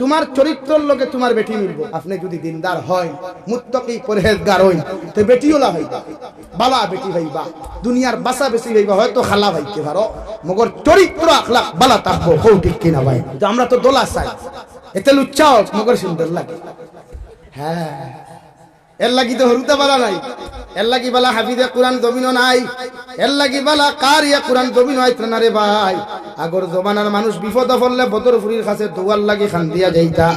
তোমার চরিত্রের লোকে তোমার বেটি মিলবো। আপনি যদি দিনদার হয় মুত্তকি পরহেজগার হই তো বেটিওলা হইবা, বালা বেটি হইবা, দুনিয়ার বাসা বেশি হইবা, হয়তো খালা ভাইকে পারো, মগর চরিত্র আখলা বালা থাকব হৌ ঠিক কিনা ভাই। আমরা তো দোলা চাই। এতে লুচ্চাও মগর সুন্দর লাগে। হ্যাঁ। এর লাগি তো হরুতে বালা নাই। এর লাগি বালা হাফিদে কোরআন জমিনও নাই। এর লাগি বালা কার ইয়া কোরআন জমিন হয় না রে ভাই। আগর জমানার মানুষ বিপদ পড়লে বদরপুরীর কাছে দোয়ার লাগি খান দিয়া যাইতা।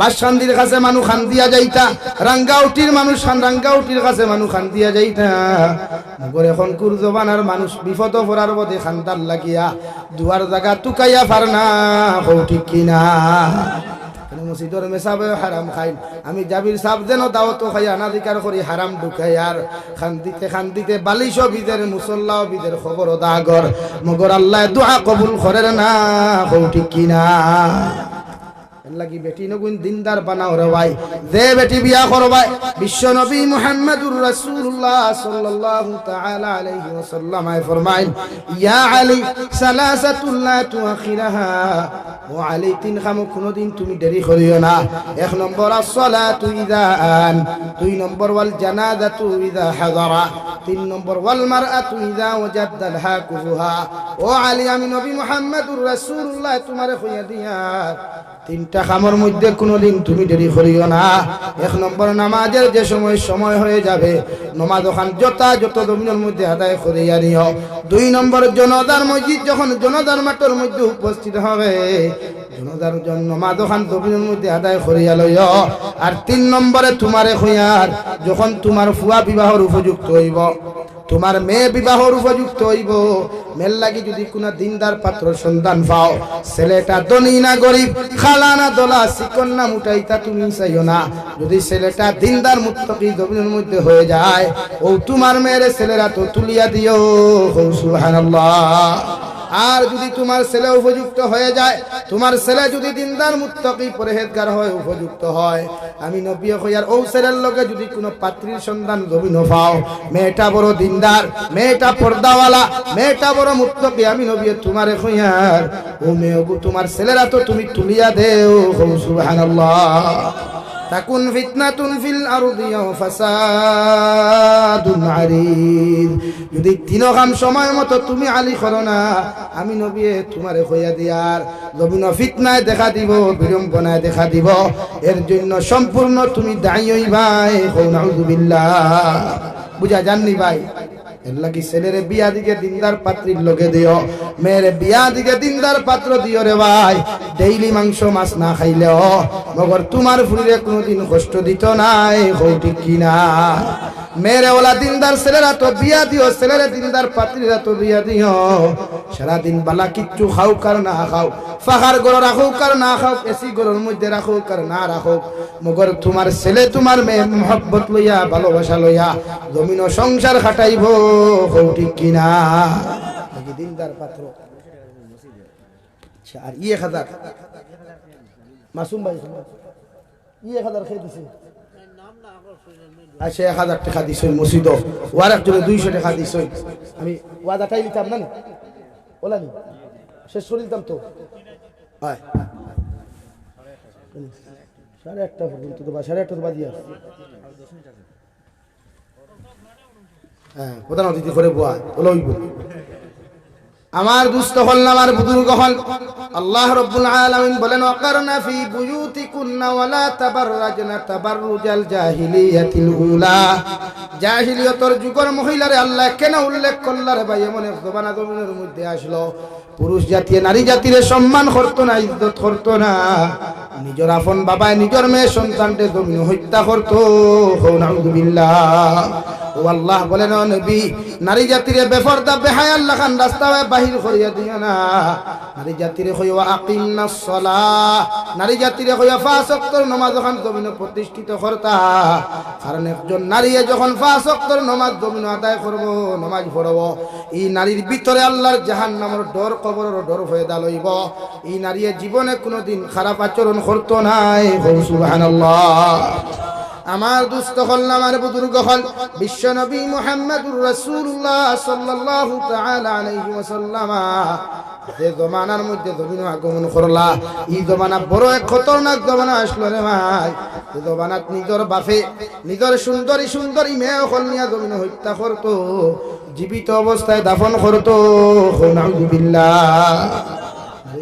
বাসকান্দির কাছে মানুষ খান দিয়া যাইতা। রাঙ্গাউটির মানুষ খান রাঙ্গাউটির কাছে মানুষ খান দিয়া যাইতা। মগর এখন কুর জমানার মানুষ বিপদ পড়ার বদে খান্দার লাগিয়া দুয়ার জায়গা তুকাইয়া ফার না হৌ ঠিক কেন। মসজিদর মেসাবে হারাম খাই আমি জাবির সাপ যেন দাও তো খাই অনাধিকার করি হারাম ঢুকাই আর খান্দিতে খান্দিতে বালিশ বিদের মুসল্লা বিদের খবর দাগর মগর আল্লাহ দোয়া কবুল করেন না হৌ ঠিক কিনা লাগি বেটি নগুন দিনদার বানাও রে ভাই। যে বেটি বিয়া করবাই বিশ্ব নবী মুহাম্মদুর রাসূলুল্লাহ সাল্লাল্লাহু তাআলা আলাইহি ওয়াসাল্লাম আয় ফরমাইন ইয়া আলী সালাসাতুল লা তুআখিরাহা। ও আলি তিন কোনদিন তুমি দেরি করিও না। এক নম্বর as-সালাতু ইযা আন দুই নম্বর ওয়াল জানাজাতু ইযা হাদারা, তিন নম্বর ওয়াল মারআতু ইযা ওয়াজাদ্দা লাহা কুফুহা ও আলী, আমি নবী মুহাম্মদুর রাসূলুল্লাহ, তোমারে কইয়া দিয়া তিনটা খামর মধ্যে কোনোদিন তুমি দেরি করিও না। এক নম্বর নামাজের যে সময় সময় হয়ে যাবে, নমাজ ওখান যথা যত জমিনের মধ্যে আদায় করিয়া নিও। দুই নম্বর জনদার মসজিদ যখন জনদার মাঠের মধ্যে উপস্থিত হবে মধ্যে আর তিন নম্বরে তোমারে যখন তোমার উপযুক্ত হইব, তোমার মেয়ে বিবাহর উপযুক্ত হইব মেল লাগি যদি কোনো দিনদার পাত্র সন্ধান পাও, ছেলেটা ধনী না গরিব, খালা না দোলা, চিকন না মুটাইতা তুমি চাইও না। যদি ছেলেটা দিনদার মুত্তকি জমিনের মধ্যে হয়ে যায়, ও তোমার মেয়ের ছেলেরা তো তুলিয়া দিও সুবহানাল্লাহ। আর যদি তোমার ছেলে উপযুক্ত হয়ে যায়, তোমার ছেলে যদি দিনদার মুত্তকি পরহেজগার হয়, উপযুক্ত হয়। আমি নবী হইয়ার ও ছেলের লগে যদি কোনো পাত্রীর সন্ধান জমি পাও, মেয়েটা বড় দিনদার, মেয়েটা পর্দাওয়ালা, মেয়েটা বড় মুত্তকি, আমি নবী, তোমারে হইয়ার ও মেয়ে তোমার ছেলেরা তো তুমি তুলিয়া দেও। সুবহানাল্লাহ। তাকুন ফিতনাতুন ফিল আরদি ও ফাসাদুন আরিদ যদি তিনখান সময় মতো তুমি আলি করো না, আমি নবিয়ে তোমারে হইয়া দিয়ার। জমিন ফিতনায় দেখা দিব, বিড়ম্বনায় দেখা দিব। এর জন্য সম্পূর্ণ তুমি দায়ী হইবাই। হৌ নাউজুবিল্লাহ। বুঝা জাননি ভাই? বিয়া দিকে দিও। বিয়া দিকে ভাই। ডেইলি মাংস, মাছ কোনোদিন দিত নাই বিয়া দিও বিয়া দিও। সারাদিন বালা কিচ্ছু খাও কার না খাও ফাহার গড় রাখো কার না খাও, এসি গড়ের মধ্যে রাখো কার না রাখো মগর তোমার ছেলে, তোমার মেয়ে মহব্বত লইয়া, ভালোবাসা লইয়া জমিন সংসার খাটাইব। ঠিক কিনা? দিনদার পাত্র? আচ্ছা, আর ইয়ে খাদার? মাসুম ভাই ইয়ে খাদার খেয়ে দিছে। আচ্ছা এক হাজার টাকা দিছই মসজিদ। ওয়ার একজনে দুইশো টাকা দিছই আমি ওয়াদাটাই নিতাম না? ওলা নি? শেষ করে দিতাম তো। সাড়ে একটা পর্যন্ত তো বা সাড়ে একটা তো বাজিয়ে। আছে। প্রধান অতিথি করে বোয়া আমার দুস্থ হল আমার বুজুর্গ হল। আল্লাহ রব্বুল আলামিন বলেন, ওয়াকারনা ফি বুয়ুতিকুন্না ওয়ালা তাবাররাজনা তাবাররুজাল জাহিলিয়াতিল উলা। জাহিলিয়তর যুগের মহিলারে আল্লাহ কেন উল্লেখ করলার ভাই? এমন এক জবানা জমিনের মধ্যে আসলো। পুরুষ জাতীয় নারী জাতিরে সম্মান করতো না, ইজ্জত করতো না। নিজের আপন বাবায়, নিজের মেয়ে সন্তানকে জমিন হত্যা করতো। ও আল্লাহ বলেন নবী, নারী জাতিরে বেফরদা বেহায় আল্লাহ খান রাস্তা বাহির করিয়া দিও না। নারী জাতিরে কইয়া আকিমনাস সালাহ। নারী জাতিরে কইয়া পাঁচ ওয়াক্তের নামাজ যখন জমিনে প্রতিষ্ঠিত করতা। কারণ একজন নারী যখন ওয়াক্তের নামাজ জমিনে আদায় করব, নামাজ পড়ব, এই নারীর ভিতরে আল্লাহর জাহান্নামের ডর কবরের ডর হয়ে দাঁড়াইব। এই নারী জীবনে কোনোদিন খারাপ আচরণ করতো নাই। সুবহানাল্লাহ। আমার দুস্থ হল আমার বুজুর্গ হল বিশ্ব নবী মুহাম্মদুর রাসূলুল্লাহ সাল্লাল্লাহু তাআলা আলাইহি ওয়াসাল্লাম যে জমানার মধ্যে জমিন আগমন করলা, এই জমানা বড় এক খতরনাক জমানা আসলো রে ভাই। যে জমানাত নিজর বাপে, নিজর সুন্দরী সুন্দরী মেয়ে অকল নিয়া জমিন হত্যা করতো, জীবিত অবস্থায় দাফন করতো।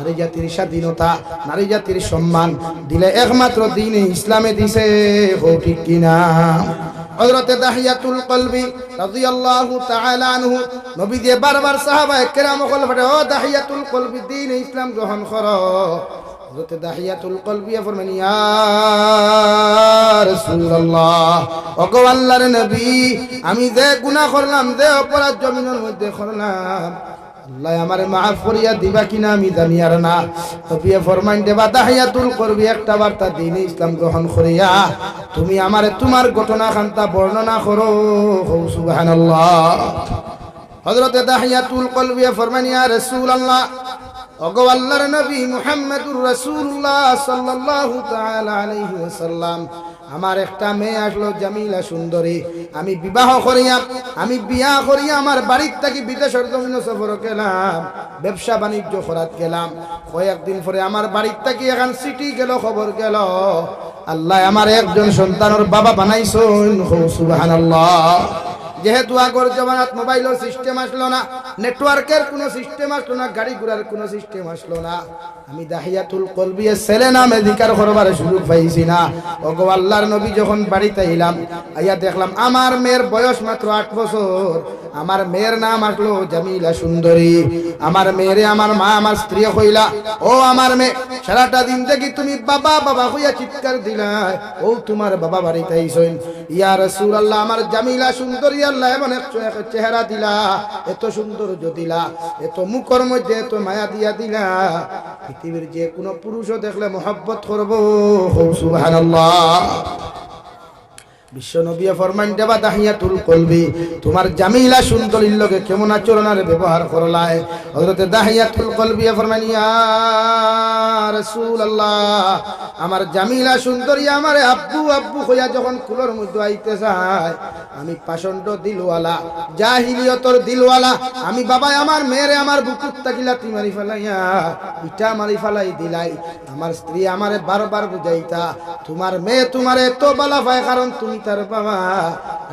নারী জাতির স্বাধীনতা, নারী জাতির সম্মান দিলে একমাত্র দিন ইসলামে দিছে, হো ঠিক কিনা? নবী দিয়ে কলবি ইসলাম গ্রহণ করো। নবী, আমি যে গুনাহ করলাম, যে অপরাধ জমিনের মধ্যে করলাম আল্লাহ আমার মাফ করিয়া দিবা কিনা আমি জানি আর না। তবে ফরমাইন দেবা, তাহিয়াতুল করবি একটা বার্তা দিন ইসলাম গ্রহণ করিয়া তুমি আমার তোমার ঘটনা খান্তা বর্ণনা করো সুবহানাল্লাহ। হযরতে তাহিয়াতুল কলবি ফরমান ইয়া রাসূলুল্লাহ আল্লাহর নবী মুহাম্মদুর রাসূলুল্লাহ সাল্লাল্লাহু তাআলা আলাইহি ওয়াসাল্লাম, আমার একটা মেয়ে আসলো জামিলা সুন্দরী। আমি বিবাহ করিয়া, আমি বিয়া করিয়া আমার বাড়ির থেকে বিদেশের জমিন সফর গেলাম ব্যবসা বাণিজ্য করাত গেলাম। কয়েকদিন পরে আমার বাড়ির থেকে এখন সিটি গেল, খবর গেল, আল্লাহ আমার একজন সন্তানের বাবা বানাইছেন। সুবহানাল্লাহ। যেহেতু আগর জমানাত মোবাইলের সিস্টেম আসলো না নেটওয়ার্কের কোনো সিস্টেম আসলো না, গাড়ি ঘোড়ার কোনো সিস্টেম আসলো না। আমি দাহিয়াতুল কলবিয়ে ছেলে নামে অধিকার করবার সুযোগ পাইছি না। ওগো আল্লাহর নবী যখন বাড়িতে এলাম, আইয়া দেখলাম আমার মেয়ের বয়স মাত্র আট বছর। আমার মেয়ের নাম আসলো জামিলা সুন্দরী। আমার মেয়েরে আমার মা, আমার স্ত্রী হইলা ও আমার মেয়ে, সারাটা দিন দেখি তুমি বাবা বাবা হইয়া চিৎকার দিলা। ও তোমার বাবা বাড়িতে আইসইন ইয়া আল্লাহ আমার জামিলা সুন্দরী আল্লাহ এমন এক চেহারা দিলা, এত সৌন্দর্য দিলা, এত মুখর মধ্যে এত মায়া দিয়া দিলা। পৃথিবীর যে কোনো পুরুষও দেখলে মোহাব্বত করব। সুবহানাল্লাহ। বিশ্ব নবী ফরমান দেবা দাহিয়াতুল কলবি। তোমার জামিলা সুন্দরীর লগে কেমন আচরণের ব্যবহার করলায়? হযরতে দাহিয়াতুল কলবি ফরমান ইয়া রাসূলুল্লাহ, আমার জামিলা সুন্দরী আমার আব্বু আব্বু হইয়া যখন কুলোর মধ্যে আইতে যায় আমি পাষণ্ড দিলওয়ালা, জাহিলিয়তর দিলওয়ালা, আমি বাবা আমার মেয়েরে আমার বুকুত তাকিলা তুই মারি ফেলাইয়া ইটা মারি ফেলাই দিলাই। আমার স্ত্রী আমারে বারবার বুঝাইতা, তোমার মেয়ে তোমারে এত বালা পায়, কারণ তুমি তার বাবা।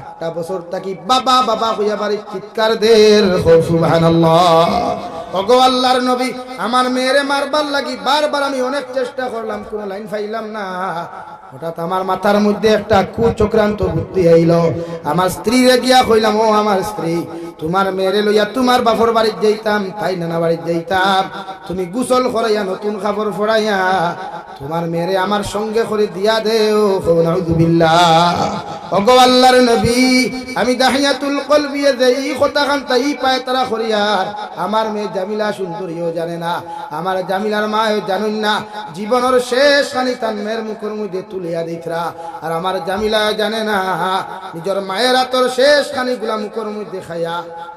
একটা বছর থাকি বাবা বাবা হইয়া বাড়ি চিৎকার দের আল্লাহর নবী, আমার মেয়েরে মারবার লাগি বারবার আমি অনেক চেষ্টা করলাম লাইন না। হঠাৎ আমার মাথার মধ্যে একটা কুচক্রান্ত বুদ্ধি আইল। আমার স্ত্রী রে গিয়া কইলাম, ও আমার স্ত্রী, তোমার মেয়েরে লইয়া তোমার বাপর বাড়ির যাইতাম, তাই নানা বাড়ির যাইতাম। তুমি গুসল করাইয়া নতুন খাবার ফড়াইয়া তোমার মেয়েরে আমার সঙ্গে করে দিয়া দেও নাউজুবিল্লাহ ওগো আল্লাহর নবী, আমি খান তাই তারা করিয়ার আমার মেয়ে জামিলা সুন্দরীও জানে না, আমার জামিলার মাও জানুন না, জীবনের শেষ খানি তার মেয়ের মুখের মধ্যে তুলিয়া দিতরা আর আমার জামিলা জানে না, নিজের মায়ের হাতর শেষ খানি গুলা মুখের মধ্যে খাইয়া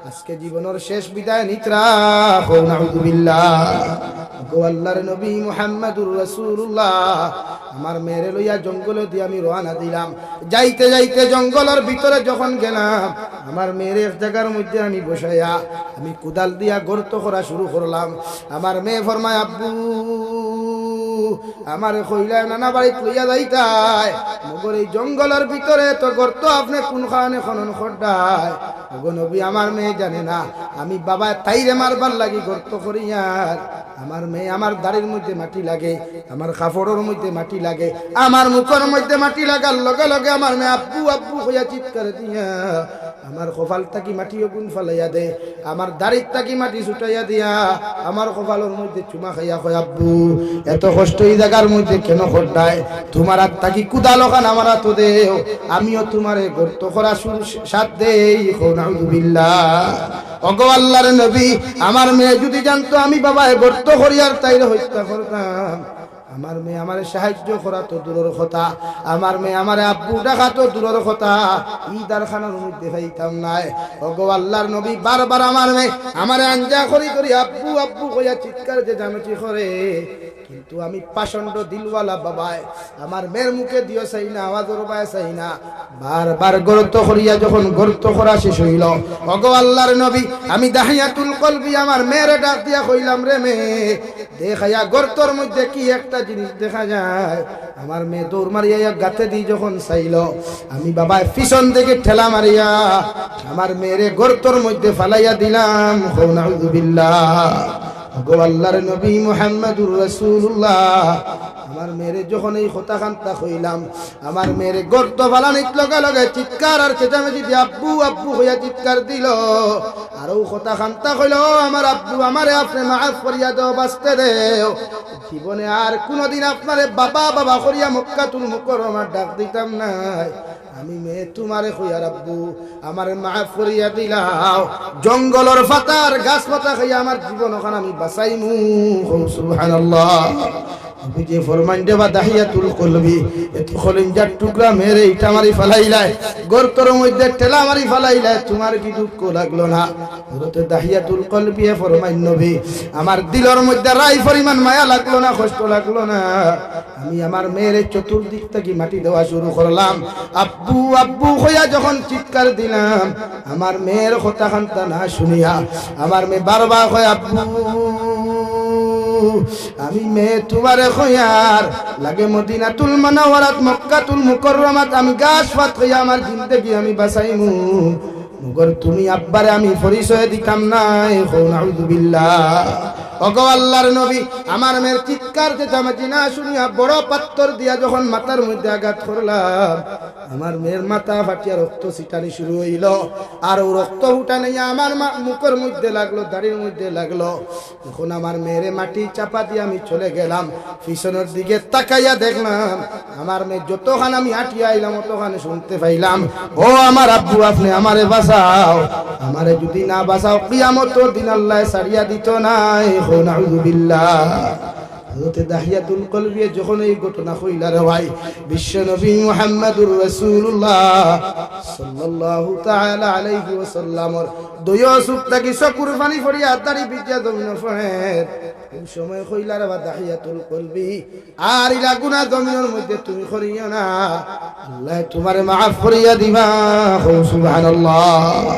আজকে জীবনের শেষ বিদায় নিতরা হো আমার মেরে লইয়া জঙ্গলে দিয়ে আমি রওনা দিলাম। যাইতে যাইতে ভিতরে যখন গেলাম, আমার মেয়ের মধ্যে আমি বসাইয়া আমি কুদাল দিয়া গর্ত করা শুরু করলাম। আমার মেয়ে ফরমায়, আব্বু আমার কইলায় নানা বাড়িত লইয়া যাইতায় মগর এই জঙ্গলের ভিতরে তো গর্ত আপনি কোন খানে খনন খড্ডায় নবী, আমার মেয়ে জানে না। আমি বাবা তাইরে মারবার লাগি গর্ত করিয়ার আমার মেয়ে আমার দাড়ির মধ্যে মাটি লাগে, আমার কাপড়ের মধ্যে মাটি লাগে, আমার মুখের মধ্যে মাটি লাগার লগে লগে আমার মেয়ে আব্বু আব্বু হইয়া চিৎকার দিয়া, আমার কপাল তাকি মাটি গুণ ফালাইয়া দে? আমার দাড়ির তাকি মাটি ছুটাইয়া দিয়া? আমার কপালের মধ্যে চুমা খাইয়া কয়, আব্বু, এত কষ্ট এই জায়গার মধ্যে কেন খড্ডায় তোমার আর তাকি কুদালো খান আমার তো দেও? আমিও তোমারে গর্ত করা শুরু সাথ দেই অগো আল্লাহর নবী, আমার মেয়ে যদি জানতো আমি বাবা গর্ত করিয়ার তাইরে হত্যা করতাম। আমার মেয়ে আমার সাহায্য করা তো দূরের কথা। আমার মেয়ে আমার আব্বু ডাকা তো দূরের কথা। ঈদার খানার মধ্যে পাইতাম নাই। ওগো আল্লাহর নবী, বারবার আমার মেয়ে আমার আঞ্জা করি করি আব্বু আব্বু কইয়া চিৎকার যে জামেছি করে। কিন্তু আমি পাষণ্ড দিলওয়ালা বাবায় আমার মেয়ের মুখে দিও চাই না আওয়াজ পায় চাই না। বারবার গর্ত করিয়া যখন গর্ত করা শেষ হইল, অগো আল্লাহর নবী, আমি দাহিয়াতুল কলবি আমার মেয়ের ডাক দিয়া কইলাম, রে মেয়ে, দেখাইয়া গর্তর মধ্যে কি একটা জিনিস দেখা যায়? আমার মেয়ে দৌড় মারিয়া গাতে দি যখন চাইল, আমি বাবা পিছন থেকে ঠেলা মারিয়া আমার মেয়েরে গর্তর মধ্যে ফালাইয়া দিলাম। হৌনাউজুবিল্লাহ গো আল্লাহর নবী মোহাম্মদুর রাসূলুল্লাহ। আমার মেয়েরে যখন এই হতাকান্তা হইলাম, আমার মেয়েরে গর্ত বালানিত লগে লগে চিৎকার আর চেঁচামেচি দিয়ে আব্বু আব্বু হইয়া চিৎকার দিল। আর ও হতাকান্তা হইল, আমার আব্বু, আমারে আপনি মাফ করিয়া দেও, বাঁচতে দেও। জীবনে আর কোনোদিন আপনারে বাবা বাবা করিয়া মক্কাতুল মুকরমার ডাক দিতাম নাই। আমি মেয়ে তোমারে কইয়ার আব্বু, আমার মাফ করিয়া দিলাও। জঙ্গলর ফাতার গাছ পাতা খাইয়া আমার জীবন ওখানে আমি বাঁচাইমু। সুবহানাল্লাহ। যে ফরমান দেবা দাহিয়াতুল কলবি এত খলিঞ্জার টুকরা মেরে ইটা মারি ফালাইলাই, গর্তর মধ্যে ঠেলা মারি ফালাইলাই, তোমার কি দুঃখ লাগল না? হযরতে দাহিয়াতুল কলবি, এ ফরমান নবী, আমার দিলর মধ্যে রাই পরিমাণ মায়া লাগল না, কষ্ট লাগল না? আমি আমার মেয়ের চতুর্দিক থেকে মাটি দেওয়া শুরু করলাম। আব্বু আব্বু হইয়া যখন চিৎকার দিলাম, আমার মেয়ের কথা খান্তা না শুনিয়া, আমার মেয়ে বারবার হয় আব্বু আমি মেয়ে তোমারে খয়ার। লাগে মদিনাতুল মানাওয়ারাত, মক্কাতুল মুকররমাত, আমি গাছ ফাত হইয়া আমার জিন্দেগি আমি বাঁচাইমু। মগর তুমি আব্বারে আমি পরিচয় দিতাম নাই আমার মেয়ের চিৎকার বড় দিয়া যখন মাথার মধ্যে আঘাত আমার মেয়ের মাথা রক্ত ছিটানি শুরু আর আমার মা- মুখের মধ্যে লাগল, দাড়ির মধ্যে লাগল। তখন আমার মেয়েরে মাটি চাপা দিয়ে আমি চলে গেলাম, পিছনের দিকে তাকাইয়া দেখলাম, আমার মেয়ে যতখান আমি হাঁটিয়ে আইলাম, অতখানে শুনতে পাইলাম। ও আমার আব্বু, আপনি আমারে বাঁচাও। আমারে যদি না বাঁচাও কিয়ামত দিন আল্লাহ সারিয়া দিত নাই। হো নাউযুবিল্লাহ হযরতে দাহিয়াতুল কলবি যখন এই ঘটনা ভাই, বিশ্ব কলবি মধ্যে তুমি করিও না। আল্লাহ তোমারে করিয়া দিবা। সুবহানাল্লাহ।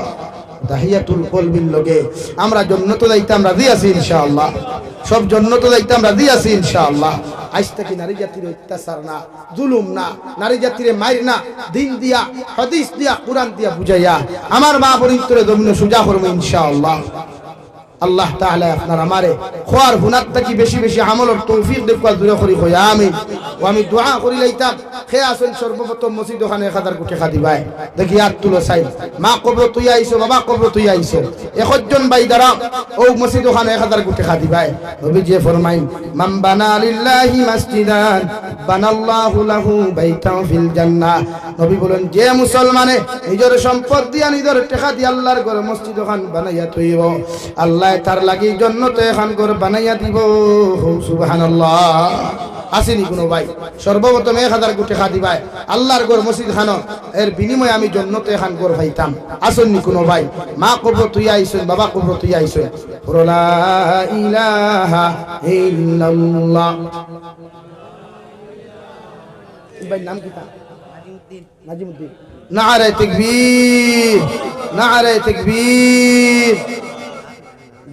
দাহিয়াতুল কলবির লগে আমরা জন্নত যাইতাম রাজি ইনশাআল্লাহ। সব জন্য তো দেখতাম রাজি আছি, ইনশাআল্লাহ। আজ থেকে নারী জাতির অত্যাচার না, জুলুম না, নারী জাতির মায়ের না, দিন দিয়া, হাদিস দিয়া, কোরআন দিয়া বুঝাইয়া আমার মা পরিত্রে দমিন সুজা করব, ইনশাআল্লাহ। আল্লাহ তাআলা আপনার আমারে খোয়ার হুনাত থাকি বেশি বেশি আমলের তৌফিক দেখবা দূরে করি কই, আমিন। ও আমি দোয়া করি লাইতাম খে আসেন সর্বপ্রথম মসজিদ ওখানে এক হাজার কোটি খাদি ভাই। দেখি আর তুলো চাই মা কবর তুই আইছো বাবা কবর তুই আইছো একজন ভাই দ্বারা, ও মসজিদ ওখানে এক হাজার কোটি খাদি ভাই। নবী যে ফরমাইন মাম বানা লিল্লাহি মাসজিদান, বানাল্লাহু লাহু বাইতাও ফিল জান্নাহ। নবী বলেন, যে মুসলমানে নিজের সম্পদ দিয়া নিজের টাকা দিয়ে আল্লাহর ঘরে মসজিদ ওখান বানাইয়া থইব, আল্লাহ তার লাগি জন্নত এখান ঘর বানাইয়া দিব। সুবহানাল্লাহ। আসেনি কোনো ভাই। সর্বপ্রথম এক হাজার কোটি খাদি ভাই আল্লাহর ঘর মসজিদ খান। এর বিনিময়ে আমি জন্নত এখান ঘর পাইতাম। আসেননি কোনো ভাই। মা কবর তুই আইসেন বাবা কবর তুই আইসেন। ভাই নাম কি তার? নাজিমুদ্দিন। নারে তাকবীর। নারে তাকবীর।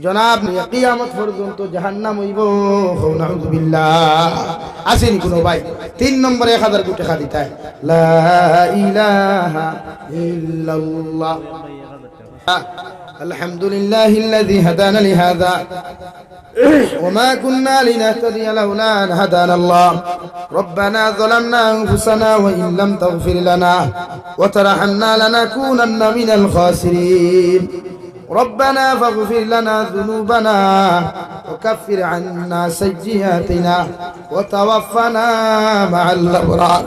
জনাব কিয়ামত পর্যন্ত জাহান্নাম হইব নাউযুবিল্লাহ আসেনি কোনো ভাই তিন নম্বরে 1000 কোটি টাকা দিতে লা ইলাহা ইল্লাল্লাহ الحمد لله الذي هدانا لهذا وما كنا لنهتدي لولا أن هدانا الله ربنا ظلمنا أنفسنا وإن لم تغفر لنا وترحمنا لنكونن من الخاسرين ربنا فاغفر لنا ذنوبنا وكفر عنا سيئاتنا وتوفنا مع الأبرار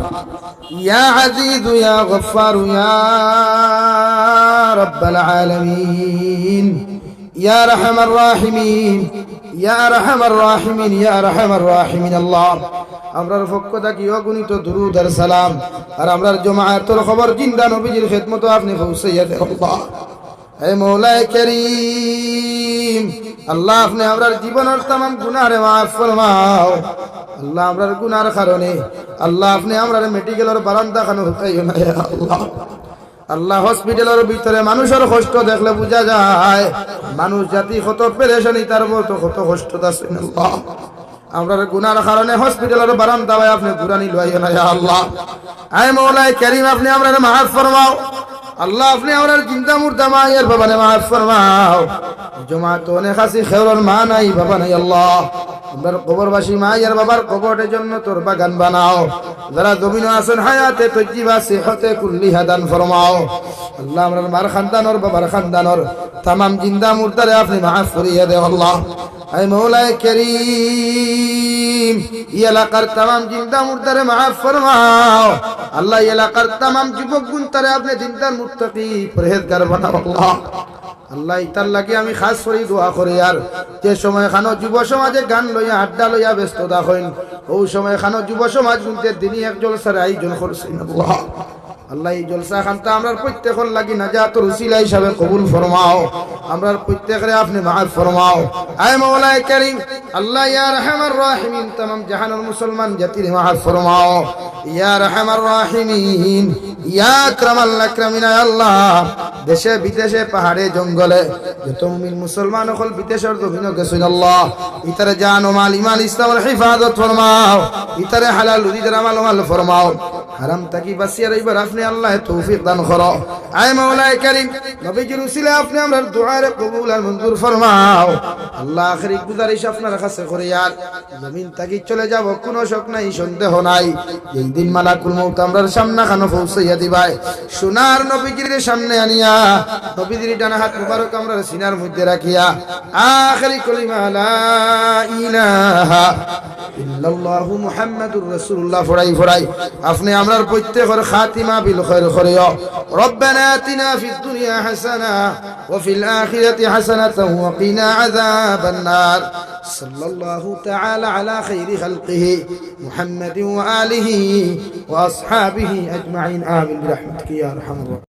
يا عزيز يا غفار يا رب العالمين يا رحم الراحمين ইয়া রাহমার রাহিমিন ইয়া রাহমার রাহিমিন আল্লাহ আমরার পক্ষ থাকি অগণিত দুরুদ আর সালাম আর আমরার জমাআতের খবর জিন্দা নবীজির খেদমত আপনি পৌঁছাইয়া দেন আল্লাহ হে মৌলায় করিম, আল্লাহ আপনি আমরার জীবনের তাম গুনারে মাফ ফরমাও। আল্লাহ আমরার গুনার কারণে আল্লাহ আপনি আমরার মেডিকেলের বারান্দা খানো হুকাইও না আল্লাহ। আল্লাহ হসপিটালের ভিতরে মানুষের কষ্ট দেখলে বোঝা যায়, মানুষ জাতি কত পেরেশানি, তার মতো কত কষ্ট আছে আল্লাহ। আমরা গুনার কারণে হসপিটালের বারান্দা ভাই আপনি গুরানি লইও না আল্লাহ। আয় মৌলাই করিম, আপনি আমরা মাফ ফরমাও। আল্লাহ আপনি আমরা চিন্তা মুর্দা মায়ের বাবা নে মাফ ফরমাও। জমা তো অনেক আছি খেওয়ার মা নাই, বাবা নাই আল্লাহ। আমরা কবরবাসী মায়ের বাবার কবরের জন্য তোর বাগান বানাও। যারা জমিন আছেন, হায়াতে তজ্জিবা সেহতে কুল্লি হাদান ফরমাও। আল্লাহ আমরা মার খানদানর, বাবার খানদানর, তামাম জিন্দা মুর্দারে আপনি মাফ করিয়ে দে আল্লাহ। আই মৌলায় করিম এলাকার তামাম জিন্দা মুর্দারে মাফ ফরমাও। আল্লাহ এলাকার তামাম যুবক গুণতারে আপনি জিন্দার মুত্তাকি, পরহেজগার বানাও আল্লাহ আল্লাহ ইতার লাগে আমি খাস করে, দোয়া করি। আর যে সময় খানো যুব সমাজে গান লইয়া, আড্ডা লইয়া ব্যস্ততা হইন, ও সময় খানো যুব সমাজ দিনই একজন স্যার আয়োজন করছেন। আল্লাহ। আল্লাহ এই জলসা খানটা আমরা প্রত্যেকের লাগি না যা তোর উসিলা হিসাবে কবুল ফরমাও আমরা প্রত্যেকের আপনি মাফ ফরমাও আয় মাওলায় করিম আল্লাহ ইয়া রহমার রাহিমিন तमाम জাহানের মুসলমান জাতির মাফ ফরমাও ইয়া রহমার রাহিমিন ইয়া আকরামাল আকরামিন আয় আল্লাহ দেশে বিদেশে পাহাড়ে জঙ্গলে যত মুমিন মুসলমান হল বিদেশের জমিন গেছেন আল্লাহ ইতারে জান ও মাল ইমান ইসলামের হিফাজত ফরমাও ইতারে হালাল রুজিদের আমাল মাল ফরমাও হারাম তাকি বাসিয়া রইবার আপনি আল্লাহ তৌফিক দান করো। আয় মাওলায় করিম, নবীজির উসিলে আপনি আমরা দুআরে কবুল আর মঞ্জুর ফরমাও। আল্লাহ আখরি গুজারিশ আপনার কাছে করি আর জমিন তাকি চলে যাব, কোনো শক নাই, সন্দেহ নাই। এই দিন মালাকুল মউত আমরার সামনে খানো পৌঁছাইয়া দিবাই। সোনার নবীজির সামনে আনিয়া, নবীজির ডানা হাত মুবারক আমরা সিনার মধ্যে রাখিয়া, আখরি কলিমা লা ইলাহা إلا الله محمد رسول الله فرائي فرائي افني امرار پوچھتے خور خاتما بالخير خوريا ربنا اتنا في الدنيا حسنا وفي الآخرة حسنة وقنا عذاب النار صلى الله تعالى على خير خلقه محمد وآله وأصحابه أجمعين آمين برحمتك يا رحمة الله